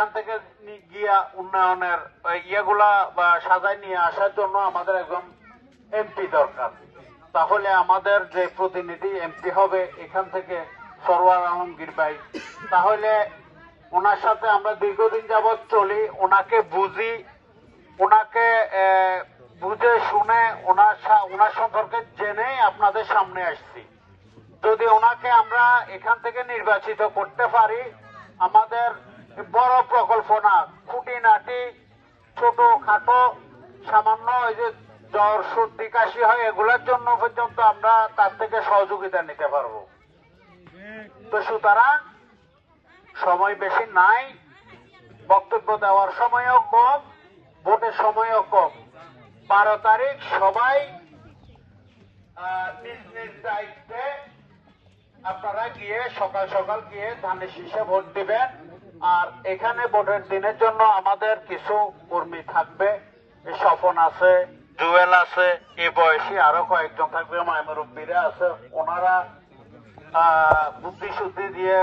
এখান থেকে গিয়া উন্নয়নের ইয়েগুলা, বা সাজায় নিয়ে আসার জন্য আমাদের একজন এমপি দরকার। তাহলে আমাদের যে প্রতিনিধি এমপি হবে এখান থেকে সরওয়ার আলমগীর ভাই। তাহলে ওনার সাথে আমরা দীর্ঘদিন যাবৎ চলি, ওনাকে বুঝি, ওনাকে বুঝে শুনে ওনার ওনার সম্পর্কে জেনেই আপনাদের সামনে আসছি। যদি ওনাকে আমরা এখান থেকে নির্বাচিত করতে পারি, আমাদের বড় প্রকল্প না, খুঁটিনাটি, ছোট, খাটো, সামান্য ওই যে জ্বর, সর্দি, কাশি হয়, এগুলোর জন্য পর্যন্ত আমরা তার থেকে সহযোগিতা নিতে পারব। তো সুতরাং সময় বেশি নাই, বক্তব্য দেওয়ার সময়ও কম, ভোটের সময়ও কম। বারো তারিখ সবাই দায়িত্বে আপনারা গিয়ে সকাল সকাল গিয়ে ধানের শীষে ভোট দিবেন। এখানে ভোটের দিনের জন্য আমাদের কিছু কর্মী থাকবে। স্বপন আছে, জুয়েল আছে, এই বয়সী আরও কয়েকজন থাকবে মায়মুরব্বীরা আছে। ওনারা বুদ্ধি শুদ্ধি দিয়ে